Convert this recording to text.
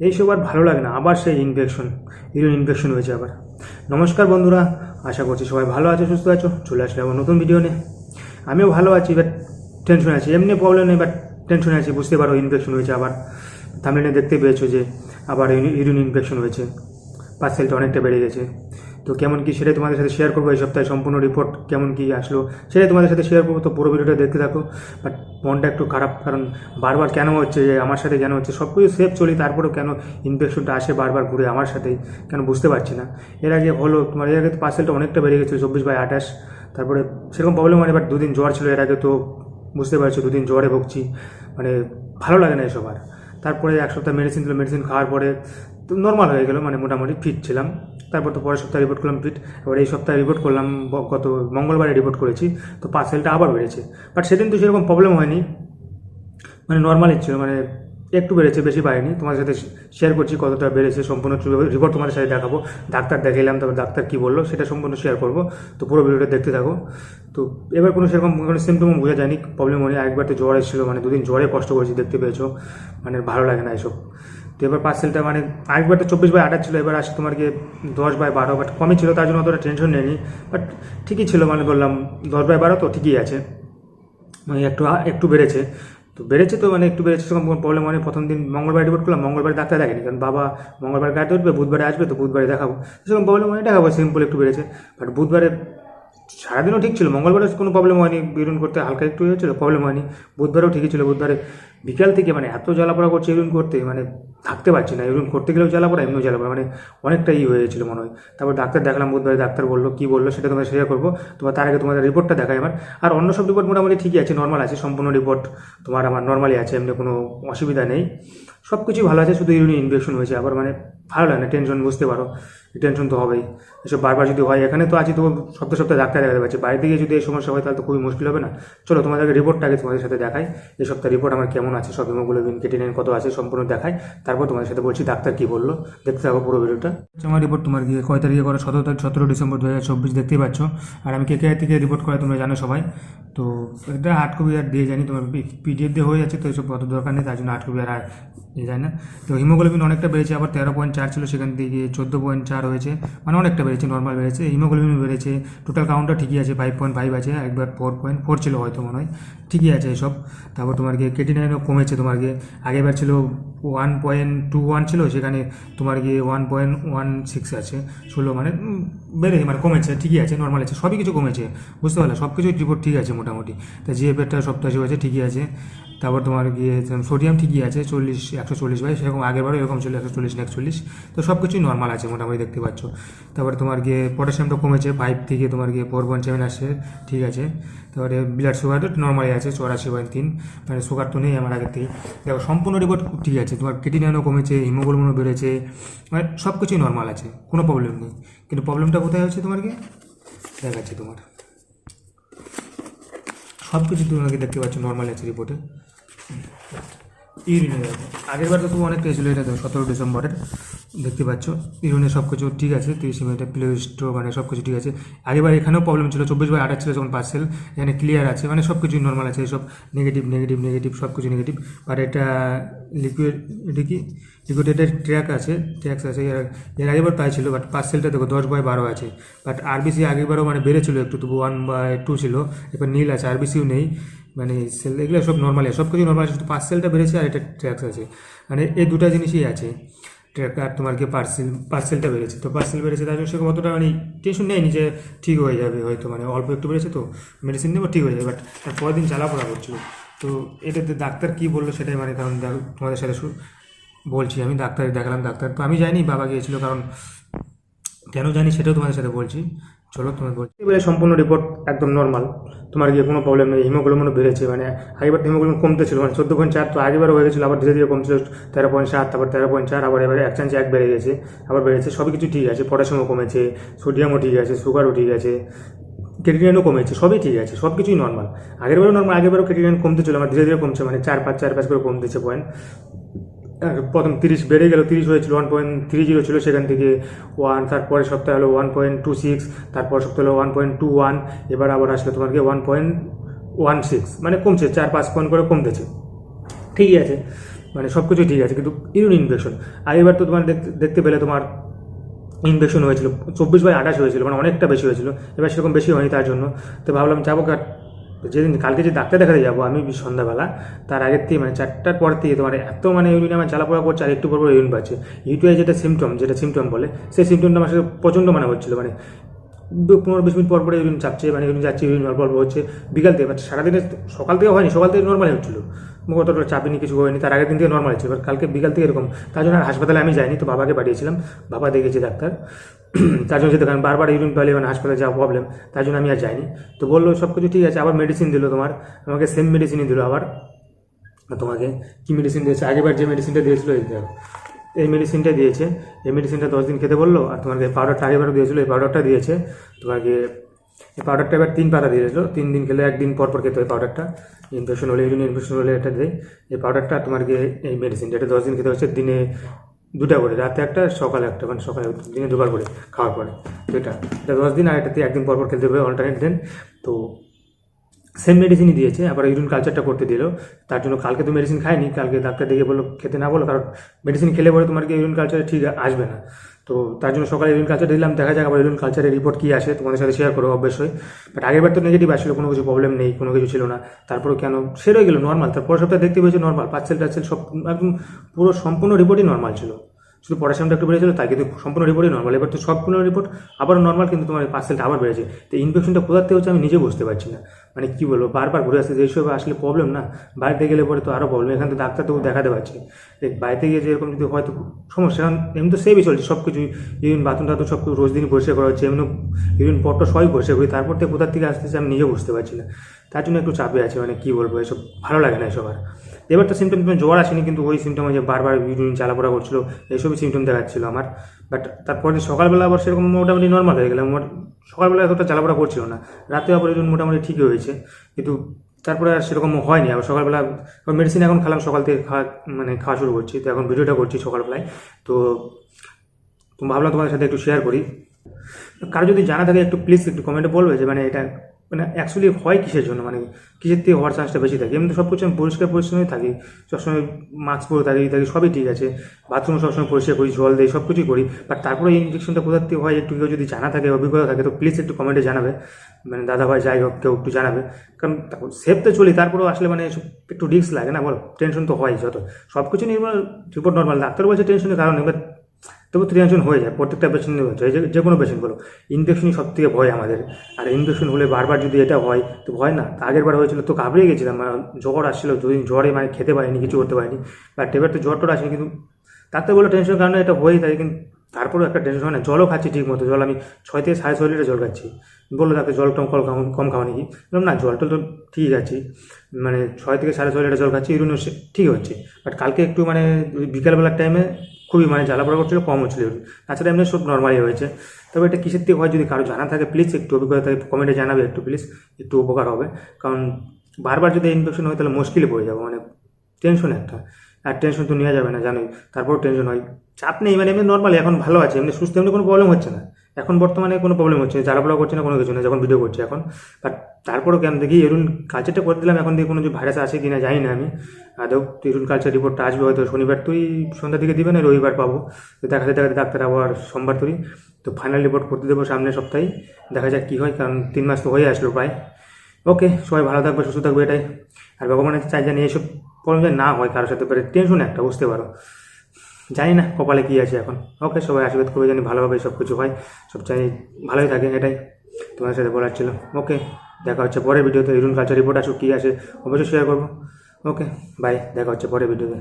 এইসব আর ভালো লাগে না, আবার সেই ইনফেকশন ইউরিন ইনফেকশন হয়েছে আবার। নমস্কার বন্ধুরা, আশা করছি সবাই ভালো আছো, সুস্থ আছো, চলে আসলে আবার নতুন ভিডিও নিয়ে। আমিও ভালো আছি বাট টেনশন আছি, এমনি প্রবলেম নেই বাট টেনশন আছি বুঝতে পারো ইনফেকশন হয়েছে আবার। থামলে দেখতে পেয়েছ যে আবার ইউরিন ইনফেকশন হয়েছে পার্সেলটা অনেকটা বেড়ে গেছে। তো কেমন কি সেটাই তোমাদের সাথে শেয়ার করব এই সপ্তাহে সম্পূর্ণ রিপোর্ট কেমন কি আসলো, সেটাই তোমাদের সাথে শেয়ার করব। তো পুরো ভিডিওটা দেখতে থাকো। বাট মনটা একটু খারাপ, কারণ বারবার কেন হচ্ছে যে, আমার সাথে কেন হচ্ছে, সব কিছু সেফ চলি, তারপরেও কেন ইনফেকশনটা আসে বারবার ঘুরে আমার সাথেই, কেন বুঝতে পারছি না। এর আগে হলো, তোমার এর আগে তো পার্সেলটা অনেকটা বেড়ে গেছিল, চব্বিশ বাই আঠাশ। তারপরে সেরকম প্রবলেম হয়নি বাট দুদিন জ্বর ছিল এর আগে, তো বুঝতে পারছ, দুদিন জ্বরে ভুগছি। মানে ভালো লাগে না এসব আর। তারপরে এক সপ্তাহ মেডিসিন দিল মেডিসিন খাওয়ার পরে তো নর্মাল হয়ে গেলো মানে মোটামুটি ফিট ছিলাম। তারপর তো পরের সপ্তাহে রিপোর্ট করলাম ফিট এবার এই সপ্তাহে রিপোর্ট করলাম গত মঙ্গলবারে রিপোর্ট করেছি, তো পার্সেলটা আবার বেড়েছে। বাট সেদিন তো সেরকম প্রবলেম হয়নি। মানে নর্মালই ছিল মানে একটু বেড়েছে, বেশি বাড়েনি তোমার সাথে শেয়ার করছি কতটা বেড়েছে, সম্পূর্ণ রিপোর্ট তোমার সাথে দেখাবো। ডাক্তার দেখাইলাম, তারপর ডাক্তার কী বলল, সেটা সম্পূর্ণ শেয়ার করব। তো পুরো ভিডিওটা দেখতে থাকো। তো এবার কোনো সেরকম, কোনো সিমটম বোঝা যায়নি প্রবলেম হয়নি। একবার তো জ্বর এসেছিল মানে দুদিন জ্বরে কষ্ট করেছি, দেখতে পেয়েছ। মানে ভালো লাগে না এসব। তো এবার পার্সেলটা মানে আরেকবার তো চব্বিশ বাই আঠাশ ছিল, এবার আসে তোমার গিয়ে দশ বাই বারো বাট কমই ছিল, তার জন্য অতটা টেনশন নেয়নি বাট ঠিকই ছিল মানে বললাম দশ বাই বারো তো ঠিকই আছে। মানে একটু একটু বেড়েছে। তো বেড়েছে তো মানে একটু বেড়েছে, সেরকম কোনো প্রবলেম মানে প্রথম দিন মঙ্গলবার রিপোর্ট করলাম, মঙ্গলবার ডাক্তার দেখেনি কারণ বাবা মঙ্গলবার গাড়িতে উঠবে, বুধবারে আসবে, তো বুধবারে দেখাবো। সেরকম প্রবলেম মানে দেখাবো সিম্পল একটু বেড়েছে। বাট বুধবারে সারাদিনও ঠিক ছিল মঙ্গলবারে কোনো প্রবলেম হয়নি ইউরিন করতে হালকা একটু হয়েছিল প্রবলেম হয়নি। বুধবারেও ঠিকই ছিল, বুধবারে বিকাল থেকে মানে এত জ্বালাপড়া করছে ইউরিন করতে মানে থাকতে পারছি না ইউরিন করতে গেলেও জ্বালাপড়া এমনিও জ্বালাপড়া মানে অনেকটা ই হয়েছিল মনে হয়। তারপর ডাক্তার দেখলাম বুধবার ডাক্তার বলল, কী বলল, সেটা তোমার শেয়ার করব। তোমার তার আগে তোমাদের রিপোর্টটা দেখাই আমার। আর অন্য সব রিপোর্ট মোটামুটি ঠিকই আছে নর্মাল আছে, সম্পূর্ণ রিপোর্ট তোমার আমার নর্মালি আছে, এমনি কোনো অসুবিধা নেই। সব কিছুই ভালো আছে, শুধু ইউরিন ইনফেকশন হয়েছে, আবার মানে ভালো লাগে না টেনশন বুঝতে পারো টেনশন তো হবেই। এসব বারবার যদি হয়, এখানে তো আছি তো সপ্তাহে সপ্তাহে ডাক্তার দেখাতে পারছি। বাড়িতে গিয়ে যদি এই সমস্যা হয়, তাহলে তো খুবই মুশকিল হবে না। চলো, তোমাদেরকে রিপোর্টটা আগে তোমাদের সাথে দেখাই। এই সপ্তাহে রিপোর্ট আমার কেমন আছে, সব হিমোগ্লোবিন কেটিনাইন কত আছে, সম্পূর্ণ দেখাই। তারপর তোমাদের সাথে বলছি, ডাক্তার কি বলল? দেখতে থাকো পুরো ভিডিওটা। আমার রিপোর্ট তোমার গিয়ে কয় তারিখে করে? সতেরো তারিখ, সতেরো ডিসেম্বর দু হাজার চব্বিশ, দেখতেই পাচ্ছ। আর আমি কে কে থেকে রিপোর্ট করে তোমরা জানো সবাই। তো এটা হার্ড কপি আর দিয়ে জানি তোমার পিডিএফ দিয়ে হয়ে যাচ্ছে, তো এসব কত দরকার নেই, তার জন্য হার্ড কপি আর আর দিয়ে যায় না। তো হিমোগ্লোবিন অনেকটা বেড়েছে, আবার তেরো পয়েন্ট চার ছিল, সেখান থেকে চোদ্দ পয়েন্ট চার হয়েছে। মানে অনেকটা বেড়েছে নর্মাল বেড়েছে। হিমোগ্লোবিন বেড়েছে টোটাল কাউন্টটা ঠিকই আছে ফাইভ পয়েন্ট ফাইভ আছে, একবার ফোর পয়েন্ট ফোর ছিল হয়তো মনে হয়। ঠিকই আছে এসব। তারপর তোমার গিয়ে কেটি নাইনও কমেছে তোমার গিয়ে। আগেবার ছিল ওয়ান পয়েন্ট টু ওয়ান ছিল, সেখানে তোমার গিয়ে ওয়ান পয়েন্ট ওয়ান সিক্স আছে, ষোলো মানে বেড়েছে মানে কমেছে, ঠিকই আছে নর্মাল আছে, সবই কিছু কমেছে, বুঝতে পারলে? সব কিছু রিপোর্ট ঠিক আছে মোটামুটি। তা জিএফেরটা সপ্তাহ আছে, ঠিকই আছে। তারপর তোমার গিয়ে সোডিয়াম ঠিকই আছে, চল্লিশ, একশো চল্লিশ বাই সেরকম আগেরবারও এরকম ছিল, একশো চল্লিশ না একচল্লিশ তো সব কিছুই নর্মাল আছে মোটামুটি দেখতে পাচ্ছ। তারপরে তোমার গিয়ে পটাশিয়ামটা কমেছে ফাইভ থেকে তোমার গিয়ে ফোর পয়েন্ট সেভেন আসছে, ঠিক আছে। তারপরে ব্লাড সুগারটা নর্মালি আছে, চৌরাশি পয়েন্ট তিন। মানে সুগার তো নেই আমার আগের থেকে দেখো, সম্পূর্ণ রিপোর্ট ঠিক আছে, তোমার কেটিনাইনও কমেছে হিমোগ্লোবিনও বেড়েছে মানে সব কিছুই নর্মাল আছে, কোনো প্রবলেম নেই। কিন্তু প্রবলেমটা কোথায় হচ্ছে তোমার গিয়ে? দেখাচ্ছে তোমার। সব কিছু তোমাকে দেখতে পাচ্ছ নর্মাল আছে রিপোর্টে ইউরিনে আগের বার তো তুমি অনেক টেস্ট এটা দেখো সতেরো ডিসেম্বরের, দেখতে পাচ্ছ। ইউরিনে সব কিছু ঠিক আছে, তিরিশ মিনিটে প্লে স্টোর মানে সব কিছু ঠিক আছে। আগেবার এখানেও প্রবলেম ছিল, চব্বিশ বাই আঠাশ ছিল যখন পার্সেল এখানে ক্লিয়ার আছে মানে সব কিছুই নর্মাল আছে সব নেগেটিভ নেগেটিভ নেগেটিভ সব কিছু নেগেটিভ আর এটা লিকুইড এটা কি? লিকুইড এটার ট্র্যাক আছে ট্র্যাক্স আছে, এর এর আগেবার তাই ছিল বাট পার্সেলটা দেখো দশ বাই বারো আছে। বাট আরবিসি আগেরবারও মানে বেড়েছিল একটু, তবু ওয়ান বাই টু ছিল, এবার নীল আছে আরবিসিও নেই। মানে সেল এগুলো সব নর্মালি সব কিছু নর্মাল শুধু পার্সেলটা বেড়েছে আর এটা ট্র্যাক্স আছে। মানে এই দুটা জিনিসই আছে। ট্র্যাক আর তোমার কি পার্সেল পার্সেলটা বেড়েছে। তো পার্সেল বেড়েছে, তার জন্য সেরকম অতটা মানে টেনশন নেয়নি যে ঠিক হয়ে যাবে হয়তো মানে অল্প একটু বেড়েছে তো মেডিসিন নেব, ঠিক হয়ে যাবে। বাট তার পরের দিন চালাপড়া করছিল। তো এটাতে ডাক্তার কী বলল সেটাই মানে কারণ তোমাদের সাথে বলছি আমি ডাক্তার দেখালাম, ডাক্তার। তো আমি জানি বাবা গিয়েছিল, কারণ কেন জানি সেটাও তোমাদের সাথে বলছি। চলো তোমার বলছি। এবারে সম্পূর্ণ রিপোর্ট একদম নর্মাল তোমার গিয়ে কোনো প্রবলেম নেই হিমোগ্লোবিনও বেড়েছে মানে আগেবার হিমোগ্লোবিন কমতে ছিল মানে চোদ্দ পয়েন্ট চার তো আগেবার হয়ে গেছিল, আবার ধীরে ধীরে কমছিল, তেরো পয়েন্ট সাত তারপর তেরো পয়েন্ট চার, আবার এবারে এক চান্স এক বেড়ে গেছে, আবার বেড়েছে, সবই কিছু ঠিক আছে পটাশিয়ামও কমেছে সোডিয়ামও ঠিক আছে সুগারও ঠিক আছে ক্রেটিনাইনও কমেছে, সবই ঠিক আছে, সব কিছুই নর্মাল আগেরবারও নর্মাল আগেরবারও ক্রেটিনাইন কমতে ছিল আমার ধীরে ধীরে কমছে মানে চার পাঁচ চার পাঁচ করে কমতেছে পয়েন্ট প্রথম তিরিশ বেড়ে গেল, তিরিশ হয়েছিল ওয়ান পয়েন্ট থ্রি জিরো ছিল সেখান থেকে। ওয়ান তারপরের সপ্তাহে হলো ওয়ান পয়েন্ট টু সিক্স তারপর সপ্তাহে হলো ওয়ান পয়েন্ট টু ওয়ান এবার আবার আসলে তোমাকে ওয়ান পয়েন্ট ওয়ান সিক্স মানে কমছে, চার পাঁচ পয়েন্ট করে কমতেছে। ঠিকই আছে মানে সব কিছুই ঠিক আছে, কিন্তু ইউরিন ইনফেকশন। আর এবার তো তোমার দেখতে পেলে তোমার ইনফেকশন হয়েছিল, চব্বিশ বাই আঠাশ হয়েছিল মানে অনেকটা বেশি হয়েছিল, এবার সেরকম বেশি হয়নি তার জন্য। তো ভাবলাম যাব কার যেদিন কালকে যে ডাক্তার দেখাতে যাব আমি সন্ধ্যাবেলা, তার আগের থেকে মানে চারটার পর থেকে তোমার এত মানে ইউরিন আমার জ্বালাপোড়া করছে আর একটু পর পর ইউরিন পাচ্ছে ইউটিআই যেটা সিমটম যেটা সিমটম বলে, সেই সিমটমটা আমার সাথে প্রচণ্ড মানে হচ্ছিল মানে দু- পনেরো বিশ মিনিট পর পরে ইউরিন চাপছে মানে ইউরিন যাচ্ছে ইউরিন অল্প অল্প হচ্ছে। বিকাল থেকে বাট সারাদিনে সকাল থেকে হয়নি, সকাল থেকে নর্মাল হচ্ছিল। মুখ অতটা চাপিনি কিছু হয়নি, তার আগের দিন থেকে নর্মাল হচ্ছে এবার কালকে বিকাল থেকে এরকম। তার জন্য হাসপাতালে আমি যাইনি, তো বাবাকে পাঠিয়েছিলাম, বাবা দেখেছে ডাক্তার। তার জন্য যেতে কারণ বারবার ইউরিন পেলে মানে হাসপাতালে যাওয়া প্রবলেম তার জন্য আমি আর যাইনি। তো বলল, সব কিছু ঠিক আছে, আবার মেডিসিন দিল তোমার, আমাকে সেম মেডিসিনই দিল আবার। তোমাকে কি মেডিসিন দিয়েছে? আগেবার যে মেডিসিনটা দিয়েছিল, এই দেখো। এই মেডিসিনটা দিয়েছে, এই মেডিসিনটা দশ দিন খেতে বলল, আর তোমাকে পাউডারটা আগেবারও দিয়েছিল, এই পাউডারটা দিয়েছে। তোমাকে এই পাউডারটা এবার তিন পাতা দিয়েছিল তিন দিন খেলে একদিন পর পর খেতে হয় পাউডারটা ইনফেকশন হলে ইউরিন ইনফেকশন হলে এটা দেয় এই পাউডারটা তোমার গিয়ে এই মেডিসিনটা এটা দশ দিন খেতে হচ্ছে, দিনে দুটা করে, রাতে একটা, সকালে একটা মানে সকালে দিনে দুবার করে খাওয়ার পরে। তো এটা এটা দশ দিন আর এটাতে একদিন পর পর খেলতে হবে অল্টারনেট দেন তো সেম মেডিসিনই দিয়েছে, আবার ইউরিন কালচারটা করতে দিল। তার জন্য কালকে তো মেডিসিন খাইনি কালকে ডাক্তার দেখে বলল, খেতে না বলো, কারণ মেডিসিন খেলে পরে তোমার কি ইউরিন কালচারে ঠিক আসবে না। তো তার জন্য সকালে ইউরিন কালচার দিলাম, দেখা যাক আবার ইউরিন কালচারের রিপোর্ট কী আসে, তোমাদের সাথে শেয়ার করো অবশ্যই। বাট আগেরবার তো নেগেটিভ আসছিল, কোনো কিছু প্রবলেম নেই, কোনো কিছু ছিল না। তারপরেও কেন? সেরই গেলো নর্মাল তারপর সপ্তাহে দেখতে পেয়েছি নর্মাল পার্সেল টার্সেল সব একদম পুরো সম্পূর্ণ রিপোর্টই নর্মাল ছিল। শুধু পটাশিয়ামটা একটু বেড়েছিল তাই কিন্তু সম্পূর্ণ রিপোর্টই নর্মাল এবার তো সবগুলো রিপোর্ট আবার নর্মাল কিন্তু তোমার পার্সেলটা আবার বেড়েছে। তো ইনফেকশনটা কোথা থেকে হচ্ছে আমি নিজে বুঝতে পারছি না। মানে কী বলব, বারবার ঘুরে আসতে এইসব আসলে প্রবলেম না, বাড়িতে গেলে পরে তো আরও প্রবলেম এখান থেকে ডাক্তার তো দেখাতে পারছি। বাড়িতে গিয়ে যেরকম যদি হয়তো সমস্যা। এমনি তো সেভই চলছে সব কিছু ইউরিন বাথরুম টাথরুম সব কিছু রোজ দিনই পরিষ্কার করা হচ্ছে। এমনি ইউরিন পটটা সবই পরিষ্কার করি। তারপর থেকে কোথার থেকে আসতেছে আমি নিজে বুঝতে পারছি না। তার জন্য একটু চাপে আছে। মানে কী বলব, এসব ভালো লাগে না এসব আর। এবার তো সিমটম জ্বর আসেনি, কিন্তু ওই সিমটম যে বারবার ইউরিন জ্বালাপোড়া করছিল, এইসবই সিমটম দেখাচ্ছিল আমার। বাট তারপর সকালবেলা আবার সেরকম মোটামুটি নর্মাল হয়ে গেলাম সকালবেলা এতটা জ্বালাপোড়া করছিল না। রাতে আবার ইউরিন মোটামুটি ঠিকই হয়েছে, কিন্তু তারপরে আর সেরকম হয়নি। আবার সকালবেলা মেডিসিন এখন খেলাম, সকাল থেকে খাওয়া মানে খাওয়া শুরু করছি, তো এখন ভিডিওটা করছি সকালবেলায়। তো তো ভাবলাম তোমাদের সাথে একটু শেয়ার করি। কারও যদি জানা থাকে, একটু প্লিজ একটু কমেন্টে বলবে যে মানে এটা মানে অ্যাকচুয়ালি হয় কিসের জন্য? মানে কিসের থেকে হওয়ার চান্সটা বেশি থাকে? এমনি সব কিছু আমি পরিষ্কার পরিচ্ছন্নই থাকি। সবসময় মাস্ক পরে থাকি থাকি সবই ঠিক আছে। বাথরুম সবসময় পরিষ্কার করি, জল দিই সব কিছুই করি। বাট তারপরে এই ইনজেকশনটা কোথার থেকে হয়? একটু কেউ যদি জানা থাকে, অভিজ্ঞতা থাকে, তো প্লিজ একটু কমেন্টে জানাবে। মানে দাদা ভাই যাই হোক, কেউ একটু জানাবে। কারণ সেফ তো চলি, তারপরেও আসলে মানে একটু রিস্ক লাগে না বলো? টেনশন তো হয় যত। সব কিছু নির্ভর রিপোর্ট নর্মাল ডাক্তার বলছে টেনশনের কারণ এবার তবু টেনশন হয়ে যায়, প্রত্যেকটা পেশেন্ট হচ্ছে যে যে কোনো পেশেন্ট বলো। ইনফেকশনই সব থেকে ভয় আমাদের। আর ইনফেকশন হলে বারবার যদি এটা হয়, তো ভয় না। আগের বার হয়েছিল, তো কাবড়িয়ে গেছিলাম। জ্বর আসছিল দুদিন জ্বরে মানে খেতে পারিনি, কিছু করতে পারিনি। বা এবার তো জ্বর টর আসেনি, কিন্তু ডাক্তার বলে টেনশন কারণে এটা হয়েই থাকে। কিন্তু তারপরেও একটা টেনশন হয় না। জলও খাচ্ছি ঠিক মতো জল আমি ছয় থেকে সাড়ে ছয় লিটার জল খাচ্ছি। বলল তাকে, জল টম খাও কম খাওয়া নাকি? বললাম, না, জল টল তো ঠিক আছে মানে ছয় থেকে সাড়ে ছয় লিটার জল খাচ্ছি। ইউরিন ঠিক হচ্ছে। বাট কালকে একটু মানে বিকালবেলার টাইমে খুবই মানে জ্বালা পড়া করছিল কম হচ্ছিল তাছাড়া এমনি সব নর্মালি হয়েছে। তবে এটা কিসের থেকে হয় যদি কারও জানা থাকে প্লিজ একটু অভিজ্ঞতা থাকে কমেন্টে জানাবে একটু প্লিজ একটু উপকার হবে। কারণ বারবার যদি ইনফেকশন হয়, তাহলে মুশকিলে পড়ে যাব মানে টেনশন একটা। আর টেনশন তো নেওয়া যাবে না, জানোই। তারপর টেনশন হয়। চাপ নেই মানে এমনি নর্মালি এখন ভালো আছে। এমনি সুস্থ, এমনি কোনো প্রবলেম হচ্ছে না। এখন বর্তমানে কোনো প্রবলেম হচ্ছে না জ্বালাপোড়া করছে না, কোনো কিছু না, যখন ভিডিও করছি এখন। বাট তারপরেও কেন দেখি, এরুন কালচারটা করে দিলাম, এখন দেখি কোনো যে ভাইরাস আছে কি না জানি না আমি। আদৌ এরুন কালচার রিপোর্টটা আসবে হয়তো শনিবার, তুই সন্ধ্যা দিকে দিবে না রবিবার পাবো। তো দেখাতে দেখাতে ডাক্তার আবার সোমবার তুই, তো ফাইনাল রিপোর্ট করতে দেবো সামনের সপ্তাহে, দেখা যাক কী হয়, কারণ তিন মাস তো হয়ে আসলো প্রায়। ওকে সবাই ভালো থাকবে, সুস্থ থাকবে এটাই। আর ভগবানের চাই জানি এইসব প্রবলেম না হয়, কারোর সাথে পারে টেনশন একটা, বুঝতে পারো। জানি না কপালে কী আছে এখন। ওকে সবাই আশীর্বাদ করবে জানি ভালোভাবে সব কিছু হয়। সব চাই ভালোই থাকে, এটাই। তোমার সাথে বলার ছিল। ওকে দেখা হচ্ছে পরের ভিডিওতে ইরুন কালচার রিপোর্ট আসুক, কী আছে, অবশ্যই শেয়ার করব। ওকে বাই দেখা হচ্ছে পরের ভিডিওতে